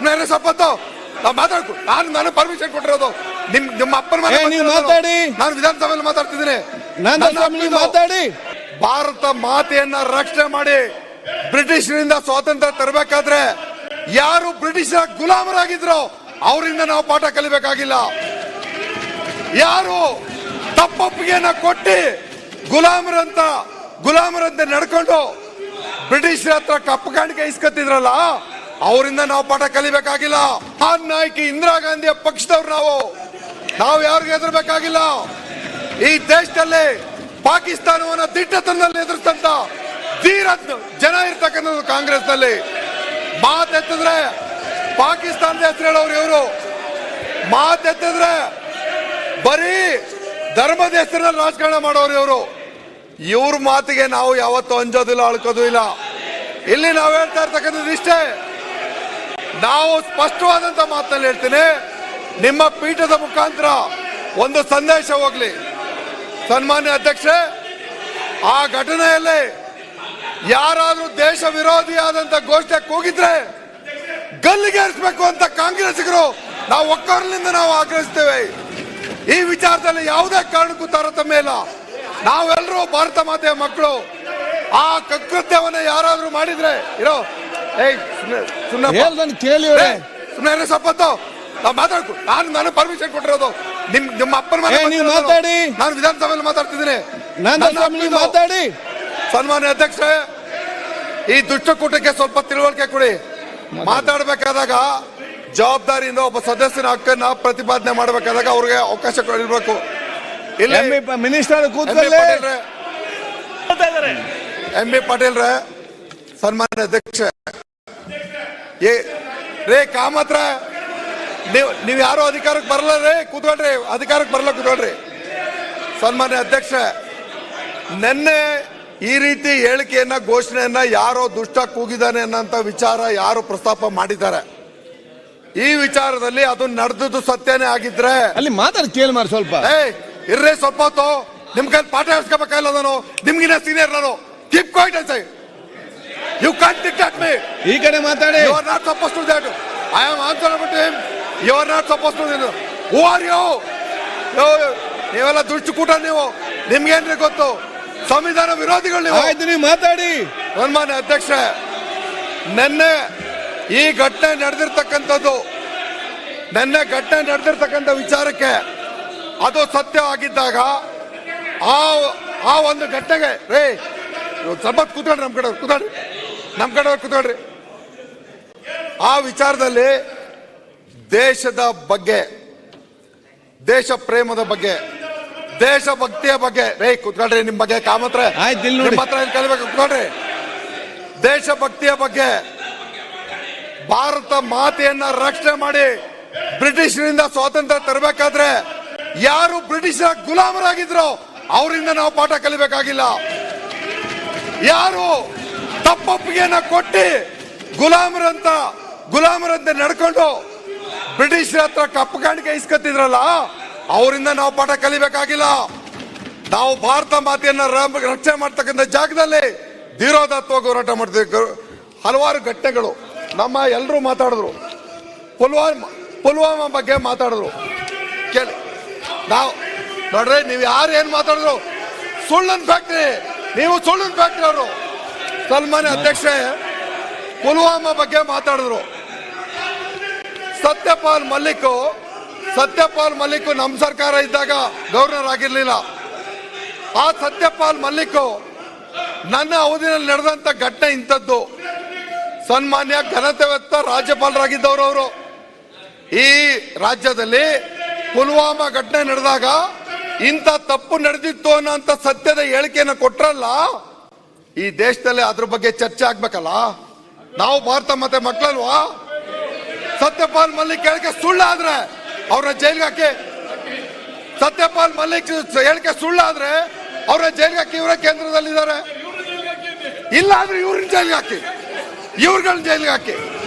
ಸುಮ್ಮನೆ ಸಪ್ಪತ್ತು ನಾವು ಮಾತಾಡ್ಕೊ ನಾನು ನನಗೆ ಪರ್ಮಿಷನ್ ಕೊಟ್ಟಿರೋದು. ನಿಮ್ ನಿಮ್ಮ ಅಪ್ಪನ ಮನೆ ನೀವು ಮಾತಾಡಿ. ನಾನು ವಿಧಾನಸಭೆಯಲ್ಲಿ ಮಾತಾಡ್ತಿದ್ದೀನಿ. ನನ್ನ. ಮಾತಾಡಿ. ಭಾರತ ಮಾತೆಯನ್ನ ರಕ್ಷಣೆ ಮಾಡಿ ಬ್ರಿಟಿಷರಿಂದ ಸ್ವಾತಂತ್ರ್ಯ ತರಬೇಕಾದ್ರೆ ಯಾರು ಬ್ರಿಟಿಷರ ಗುಲಾಮರಾಗಿದ್ರು ಅವರಿಂದ ನಾವು ಪಾಠ ಕಲಿಬೇಕಾಗಿಲ್ಲ. ಯಾರು ತಪ್ಪೊಪ್ಪಿಗೆಯನ್ನ ಕೊಟ್ಟಿ ಗುಲಾಮರಂತ ಗುಲಾಮರಂತೆ ನಡ್ಕೊಂಡು ಬ್ರಿಟಿಷರ ಹತ್ರ ಕಪ್ಪು ಕಾಣಿಕೆ ಇಸ್ಕೊತಿದ್ರಲ್ಲ ಅವರಿಂದ ನಾವು ಪಾಠ ಕಲಿಬೇಕಾಗಿಲ್ಲ. ಆ ನಾಯಕಿ ಇಂದಿರಾ ಗಾಂಧಿಯ ಪಕ್ಷದವ್ರು ನಾವು. ನಾವು ಯಾರಿಗೂ ಹೆದರ್ಬೇಕಾಗಿಲ್ಲ? ಈ ದೇಶದಲ್ಲಿ ಪಾಕಿಸ್ತಾನವನ್ನ ದಿಟ್ಟತನದಲ್ಲಿ ಎದುರಿಸಂತ ಧೀರ ಜನ ಇರ್ತಕ್ಕಂಥದ್ದು ಕಾಂಗ್ರೆಸ್ನಲ್ಲಿ ಮಾತೆತ್ತಿದ್ರೆ ಪಾಕಿಸ್ತಾನದ ಹೆಸರು ಹೇಳೋರು ಇವರು. ಮಾತೆತ್ತಿದ್ರೆ ಬರೀ ಧರ್ಮದ ಹೆಸರಿನಲ್ಲಿ ರಾಜಕಾರಣ ಮಾಡೋರು ಇವರು. ಇವ್ರ ಮಾತಿಗೆ ನಾವು ಯಾವತ್ತೂ ಅಂಜೋದಿಲ್ಲ, ಅಳ್ಕೋದು ಇಲ್ಲ. ಇಲ್ಲಿ ನಾವು ಹೇಳ್ತಾ ಇರ್ತಕ್ಕಂಥದ್ದು ಇಷ್ಟೇ. ನಾವು ಸ್ಪಷ್ಟವಾದಂತ ಮಾತಲ್ಲಿ ಹೇಳ್ತೀನಿ, ನಿಮ್ಮ ಪೀಠದ ಮುಖಾಂತರ ಒಂದು ಸಂದೇಶ ಹೋಗ್ಲಿ. ಸನ್ಮಾನ್ಯ ಅಧ್ಯಕ್ಷೆ, ಆ ಘಟನೆಯಲ್ಲಿ ಯಾರಾದ್ರೂ ದೇಶ ವಿರೋಧಿಯಾದಂತ ಗೋಷ್ಠಿ ಕೂಗಿದ್ರೆ ಗಲ್ಲಿಗೇರಿಸಬೇಕು ಅಂತ ಕಾಂಗ್ರೆಸ್ಸಿಗರು ನಾವು ಒಕ್ಕೊರಲಿಂದ ನಾವು ಆಗ್ರಹಿಸ್ತೇವೆ. ಈ ವಿಚಾರದಲ್ಲಿ ಯಾವುದೇ ಕಾರಣಕ್ಕೂ ತಾರತಮ್ಯ ಇಲ್ಲ. ನಾವೆಲ್ಲರೂ ಭಾರತ ಮಾತೆಯ ಮಕ್ಕಳು. ಆ ಕೃತ್ಯವನ್ನು ಯಾರಾದ್ರೂ ಮಾಡಿದ್ರೆ, ಇರೋ ಹೇಳ್ದನ್ ಕೇಳಿ ಅವ್ರೆ. ಸುಮ್ಮನೆ ಸಪ್ಪತ್ತು. ನಾವು ಮಾತಾಡ್ಕೊ ನಾನು ನನಗೆ ಪರ್ಮಿಷನ್ ಕೊಟ್ಟಿರೋದು. ನಿಮ್ ನಿಮ್ಮ ಅಪ್ಪನ ಮನೆ ನೀನು ನೀವು ಮಾತಾಡಿ. ನಾನು ವಿಧಾನಸಭೆಯಲ್ಲಿ ಮಾತಾಡ್ತಿದ್ದೀನಿ. ನಾನು ಮಾತಾಡಿ. ಸನ್ಮಾನ್ಯ ಅಧ್ಯಕ್ಷರೇ ಈ ದುಷ್ಟಕೂಟಕ್ಕೆ ಸ್ವಲ್ಪ ತಿಳುವಳಿಕೆ ಕೊಡಿ. ಮಾತಾಡಬೇಕಾದಾಗ ಜವಾಬ್ದಾರಿಯಿಂದ ಒಬ್ಬ ಸದಸ್ಯನ ಹಕ್ಕನ್ನ ಪ್ರತಿಪಾದನೆ ಮಾಡಬೇಕಾದಾಗ ಅವ್ರಿಗೆ ಅವಕಾಶ ಕೊಡಿರ್ಬೇಕು ಇಲ್ಲಿ ಮಿನಿಸ್ಟರ್ ಎಂ ಬಿ ಕೂತ್ಕೊಳ್ಳಿ. ಎಂ ಬಿ ಪಾಟೀಲ್ರೆ ಸನ್ಮಾನ್ಯ ಅಧ್ಯಕ್ಷ. ಏ ರೇ ಕಾಮತ್ರ ನೀವು ನೀವು ಯಾರು ಅಧಿಕಾರಕ್ಕೆ ಬರಲ್ಲ ರೇ ಕೂತ್ಕೊಳ್ರಿ ಅಧಿಕಾರಕ್ಕೆ ಬರಲ್ಲ ಕೂತ್ಕೊಳ್ರಿ. ಸನ್ಮಾನ್ಯ ಅಧ್ಯಕ್ಷ ನಿನ್ನೆ ಈ ರೀತಿ ಹೇಳಿಕೆಯನ್ನ ಘೋಷಣೆಯನ್ನ ಯಾರೋ ದುಷ್ಟ ಕೂಗಿದಾನೆ ಅನ್ನೋಂಥ ವಿಚಾರ ಯಾರು ಪ್ರಸ್ತಾಪ ಮಾಡಿದ್ದಾರೆ. ಈ ವಿಚಾರದಲ್ಲಿ ಅದು ನಡೆದದ್ದು ಸತ್ಯನೇ ಆಗಿದ್ರೆ ಅಲ್ಲಿ ಮಾತಾಡಿ ಕೇಳಿ ಮಾಡಿ ಸ್ವಲ್ಪ. ಏ ಇರ್ರಿ ಸ್ವಲ್ಪ ಹೊತ್ತು. ನಿಮ್ ಕೈ ಪಾಠ ಹೇಳ್ಸ್ಕೋಬೇಕಾಗಿಲ್ಲ ನಾನು? ನಿಮ್ಗಿನ ಸೀನಿಯರ್ ನಾನು. ಕೀಪ್ ಕ್ವಾಯಿಟ್ ಅಂತ ಯು ಕಾಂಟ್ ಡಿಕ್ಟಾಟ್ ಮೀ ಈ ಕಡೆ ಮಾತಾಡಿ. You are not suppose to that I am answer about him you are not suppose to who are you ನೀವೆಲ್ಲ ದುಷ್ಟಕೂಟ ನೀವು. ನಿಮ್ಗೇನ್ರಿ ಗೊತ್ತು? ಸಂವಿಧಾನ ವಿರೋಧಿಗಳು ನೀವು. ಆಯ್ತು ನೀವು ಮಾತಾಡಿ. ಸನ್ಮಾನ್ಯ ಅಧ್ಯಕ್ಷ ನೆನ್ನೆ ಈ ಘಟನೆ ನಡೆದಿರ್ತಕ್ಕಂಥದ್ದು ನೆನ್ನೆ ಘಟನೆ ನಡೆದಿರ್ತಕ್ಕಂಥ ವಿಚಾರಕ್ಕೆ ಅದು ಸತ್ಯವಾಗಿದ್ದಾಗ ಆ ಆ ಒಂದು ಘಟನೆಗೆ ರೇ ಸ್ವಲ್ಪ ಕೂತ್ಕೊಂಡ್ರಿ ನಮ್ಮ ಕಡೆ ಕೂತ್ಕೊಳ್ರಿ ನಮ್ಮ ಕಡೆ ಕೂತ್ಕೊಳ್ರಿ. ಆ ವಿಚಾರದಲ್ಲಿ ದೇಶದ ಬಗ್ಗೆ ದೇಶ ಪ್ರೇಮದ ಬಗ್ಗೆ ದೇಶ ಭಕ್ತಿಯ ಬಗ್ಗೆ ರೇ ಕೂತ್ಕೊಳ್ರಿ ನಿಮ್ ಬಗ್ಗೆ ಕಾಮತ್ರ ಕಲಿಬೇಕು ಕೂತ್ಕೊಳ್ರಿ. ದೇಶಭಕ್ತಿಯ ಬಗ್ಗೆ ಭಾರತ ಮಾತೆಯನ್ನ ರಕ್ಷಣೆ ಮಾಡಿ ಬ್ರಿಟಿಷರಿಂದ ಸ್ವಾತಂತ್ರ್ಯ ತರಬೇಕಾದ್ರೆ ಯಾರು ಬ್ರಿಟಿಷರ ಗುಲಾಮರಾಗಿದ್ರು ಅವರಿಂದ ನಾವು ಪಾಠ ಕಲಿಬೇಕಾಗಿಲ್ಲ. ಯಾರು ತಪ್ಪೊಪ್ಪಿಗೆಯನ್ನ ಕೊಟ್ಟಿ ಗುಲಾಮರಂತ, ಗುಲಾಮರಂತೆ ನಡ್ಕೊಂಡು ಬ್ರಿಟಿಷರ ಹತ್ರ ಕಪ್ಪು ಕಾಣಿಕೆ ಇಸ್ಕೊತಿದ್ರಲ್ಲ ಅವರಿಂದ ನಾವು ಪಾಠ ಕಲಿಬೇಕಾಗಿಲ್ಲ. ನಾವು ಭಾರತ ಮಾತೆಯನ್ನ ರಕ್ಷಣೆ ಮಾಡ್ತಕ್ಕಂಥ ಜಾಗದಲ್ಲಿ ಧೀರೋಧತ್ವ ಹೋರಾಟ ಮಾಡ್ತೀವಿ ಹಲವಾರು ಘಟನೆಗಳು. ನಮ್ಮ ಎಲ್ಲರೂ ಮಾತಾಡಿದ್ರು. ಪುಲ್ವಾಮ, ಪುಲ್ವಾಮಾ ಬಗ್ಗೆ ಮಾತಾಡಿದ್ರು. ಕೇಳಿ. ನಾವು, ನೋಡ್ರಿ, ನೀವು ಯಾರು ಏನು ಮಾತಾಡಿದ್ರು? ಸುಳ್ಳನ್ ಫ್ಯಾಕ್ಟ್ರಿ ನೀವು ಸುಳ್ಳನ್ ಫ್ಯಾಕ್ಟ್ರಿ ಅವರು. ಸನ್ಮಾನ್ಯ ಅಧ್ಯಕ್ಷೆ ಪುಲ್ವಾಮಾ ಬಗ್ಗೆ ಮಾತಾಡಿದ್ರು. ಸತ್ಯಪಾಲ್ ಮಲ್ಲಿಕ್ ಸತ್ಯಪಾಲ್ ಮಲ್ಲಿಕ್ ನಮ್ಮ ಸರ್ಕಾರ ಇದ್ದಾಗ ಗವರ್ನರ್ ಆಗಿರ್ಲಿಲ್ಲ. ಆ ಸತ್ಯಪಾಲ್ ಮಲ್ಲಿಕ್ ನನ್ನ ಅವಧಿನಲ್ಲಿ ನಡೆದಂತ ಘಟನೆ ಇಂಥದ್ದು. ಸನ್ಮಾನ್ಯ ಘನತೆವತ್ತ ರಾಜ್ಯಪಾಲರಾಗಿದ್ದವರು ಅವರು. ಈ ರಾಜ್ಯದಲ್ಲಿ ಪುಲ್ವಾಮಾ ಘಟನೆ ನಡೆದಾಗ ಇಂಥ ತಪ್ಪು ನಡೆದಿತ್ತು ಅನ್ನೋ ಸತ್ಯದ ಹೇಳಿಕೆಯನ್ನು ಕೊಟ್ರಲ್ಲ ಈ ದೇಶದಲ್ಲಿ ಅದ್ರ ಬಗ್ಗೆ ಚರ್ಚೆ ಆಗ್ಬೇಕಲ್ಲ? ನಾವು ಭಾರತ ಮತ್ತೆ ಮಕ್ಕಳಲ್ವಾ? ಸತ್ಯಪಾಲ್ ಮಲ್ಲಿಕ್ ಹೇಳಿಕೆ ಸುಳ್ಳಾದ್ರೆ ಅವ್ರನ್ನ ಜೈಲ್ಗೆ ಹಾಕಿ ಸತ್ಯಪಾಲ್ ಮಲ್ಲಿಕ್ ಹೇಳಿಕೆ ಸುಳ್ಳಾದ್ರೆ ಅವ್ರನ್ನ ಜೈಲ್ಗೆ ಹಾಕಿ ಇವರೇ ಕೇಂದ್ರದಲ್ಲಿದ್ದಾರೆ. ಇಲ್ಲ ಅಂದ್ರೆ ಇವ್ರನ್ನ ಜೈಲ್ಗೆ ಹಾಕಿ. ಇವ್ರುಗಳನ್ನ ಜೈಲ್ಗೆ ಹಾಕಿ.